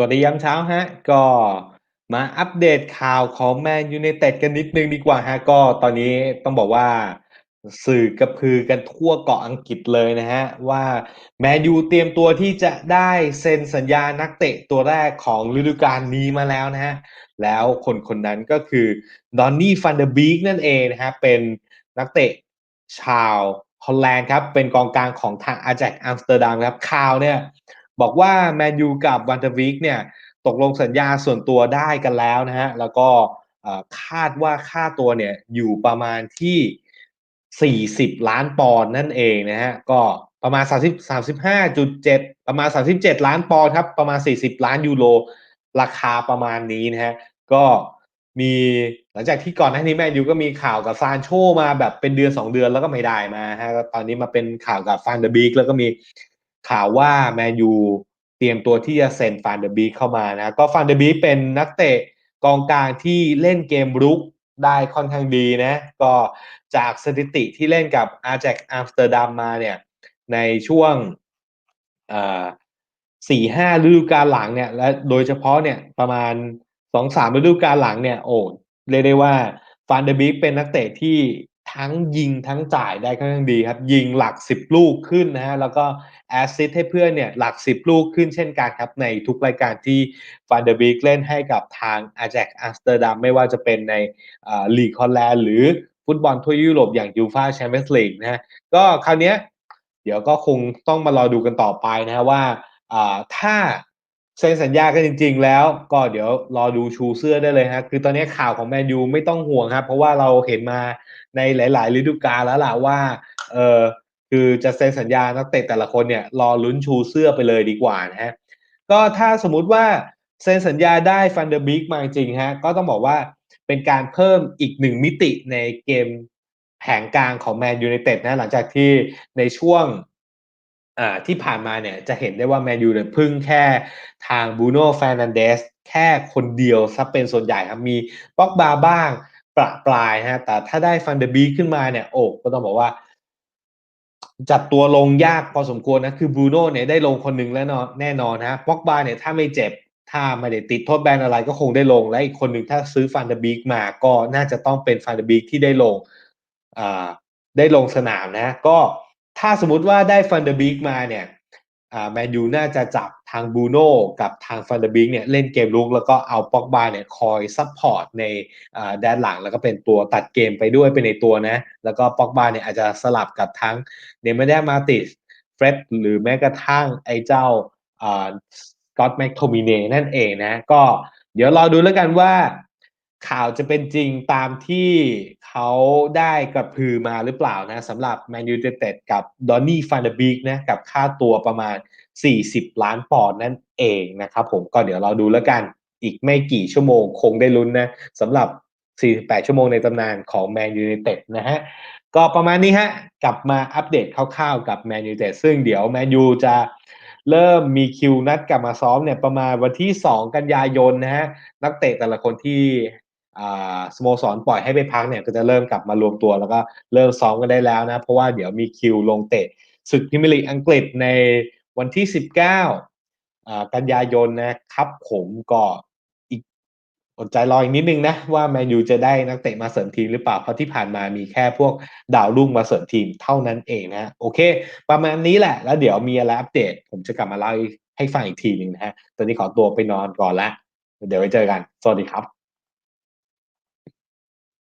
สวัสดียามเช้าฮะ ก็มาอัปเดตข่าวของแมนยูไนเต็ดกันนิดนึงดีกว่าฮะ ก็ตอนนี้ต้องบอกว่าสื่อกระพือกันทั่วเกาะอังกฤษเลยนะฮะ ว่าแมนยูเตรียมตัวที่จะได้เซ็นสัญญานักเตะตัวแรกของฤดูกาลนี้มาแล้วนะฮะ แล้วคนคนนั้นก็คือดอนนี่ฟันเดอร์บีกนั่นเองนะฮะ เป็นนักเตะชาวฮอลแลนด์ครับ เป็นกองกลางของทางอาแจกอัมสเตอร์ดัมครับข่าวเนี่ย บอกว่าแมนยูกับวันเดอร์วิกเนี่ยตกลงสัญญาส่วนตัวได้กันแล้วนะฮะ แล้วก็คาดว่าค่าตัวเนี่ยอยู่ประมาณที่ 40 ล้านปอนด์นั่นเองนะฮะ ก็ประมาณ 30 35.7 ประมาณ 37 ล้านปอนด์ครับ ประมาณ 40 ล้านยูโร ราคาประมาณนี้นะฮะ ก็มีหลังจากที่ก่อนหน้านี้แมนยูก็มีข่าวกับซานโชมาแบบเป็นเดือน 2 เดือนแล้วก็ไม่ได้มาฮะ ตอนนี้มาเป็นข่าวกับฟานเดอร์บิกแล้วก็มี ข่าวว่าแมนยูเตรียมตัวที่จะเซ็นฟานเดอร์บีเข้ามานะก็ฟานเดอร์บีเป็นนักเตะกองกลางที่เล่นเกมรุกได้ค่อนข้างดีนะ ก็จากสถิติที่เล่นกับอาแจกอัมสเตอร์ดัมมาเนี่ยในช่วงสี่ห้าฤดูกาลหลังเนี่ยและโดยเฉพาะเนี่ยประมาณสองสามฤดูกาลหลังเนี่ยโอ้เรียกได้ว่าฟานเดอร์บีเป็นนักเตะที่ ทั้งยิงทั้งจ่ายได้ค่อนข้างดีครับ ยิงหลักสิบลูกขึ้นนะฮะแล้วก็แอสซิสให้เพื่อนเนี่ยหลักสิบลูกขึ้นเช่นกันครับ ในทุกรายการที่ฟานเดอร์บิกเล่นให้กับทางอาแจกอัมสเตอร์ดัมไม่ว่าจะเป็นในลีกฮอลแลนด์หรือฟุตบอลทั่วยุโรปอย่างยูฟาแชมเปี้ยนส์ลีกนะฮะก็คราวนี้เดี๋ยวก็คงต้องมารอดูกันต่อไปนะฮะว่าถ้า เซ็นสัญญากันจริง ๆ แล้วก็เดี๋ยวรอดูชูเสื้อได้เลยฮะคือตอนนี้ข่าวของแมนยูไม่ต้องห่วงครับ เพราะว่าเราเห็นมาในหลาย ๆ ฤดูกาลแล้วล่ะว่า เออคือจะเซ็นสัญญานักเตะแต่ละคนเนี่ยรอลุ้นชูเสื้อไปเลยดีกว่านะฮะก็ถ้าสมมุติว่าเซ็นสัญญาได้ฟันเดอร์บิกมาจริงฮะก็ต้องบอกว่าเป็นการเพิ่มอีกหนึ่งมิติในเกมแผงกลางของแมนยูไนเต็ดนะหลังจากที่ในช่วง ที่ผ่านมาเนี่ยจะเห็นได้ว่าแมนยูเนี่ยพึ่งแค่ทางบูโน่แฟนันเดสแค่คนเดียวซะเป็นส่วนใหญ่ครับมีป็อกบาบ้างประปลายฮะแต่ถ้าได้ฟันเดอร์บีขึ้นมาเนี่ยโอ้ก็ต้องบอกว่า จัดตัวลงยากพอสมควรนะ คือบูโน่เนี่ยได้ลงคนหนึ่งแล้วนอนแน่นอนฮะป็อกบาเนี่ยถ้าไม่เจ็บ ถ้าไม่ได้ติดโทษแบนอะไรก็คงได้ลง และอีกคนหนึ่งถ้าซื้อฟันเดอร์บีกมาก็น่าจะต้องเป็นฟันเดอร์บีกที่ได้ลงอ่าได้ลงสนามนะ ก็ ถ้าสมมติว่าได้ฟันเดอร์บิกมาเนี่ยแมนยูน่าจะจับทางบูโน่กับทางฟันเดอร์บิกเนี่ยเล่นเกมลุกแล้วก็เอาป็อกบาเนี่ยคอยซัพพอร์ตในแดนหลังแล้วก็เป็นตัวตัดเกมไปด้วยเป็นในตัวนะ แล้วก็ป็อกบาเนี่ยอาจจะสลับกับทั้งเนเมเดมาติสเฟร็ดหรือแม้กระทั่งไอ้เจ้าก็อตแมคโทมิเนนั่นเองนะ ก็เดี๋ยวรอดูแล้วกันว่า ข่าวจะเป็นจริงตามที่เขาได้กระพือมาหรือเปล่านะสำหรับแมนยูเต็ดกับดอนนี่ฟานเดบีกนะกับค่าตัวประมาณ 40 ล้านปอนด์นั่นเองนะครับผมก็เดี๋ยวเราดูแล้วกันอีกไม่กี่ชั่วโมงคงได้ลุ้นนะสำหรับ 48 ชั่วโมงในตำนานของแมนยูเต็ดนะฮะก็ประมาณนี้ฮะกลับมาอัปเดตคร่าวๆกับแมนยูเต็ดซึ่งเดี๋ยวแมนยูจะเริ่มมีคิวนัดกลับมาซ้อมเนี่ยประมาณวันที่ 2 กันยายนนะฮะนักเตะแต่ละคนที่ สโมสรปล่อยให้ไปพักเนี่ยก็จะเริ่มกลับมารวมตัวแล้วก็เริ่มซ้อมกันได้แล้วนะ เพราะว่าเดี๋ยวมีคิวลงเตะศึกพิมลีอังกฤษในวันที่ 19 กันยายนนะครับผมก็อีกอดใจรออีกนิดนึงนะ ว่าแมนยูจะได้นักเตะมาเสริมทีมหรือเปล่า เพราะที่ผ่านมามีแค่พวกดาวรุ่งมาเสริมทีมเท่านั้นเองนะโอเค ประมาณนี้แหละ แล้วเดี๋ยวมีอะไรอัปเดต ผมจะกลับมาเล่าให้ฟังอีกทีหนึ่งนะฮะตอนนี้ขอตัวไปนอนก่อนละเดี๋ยวไว้เจอกัน สวัสดีครับ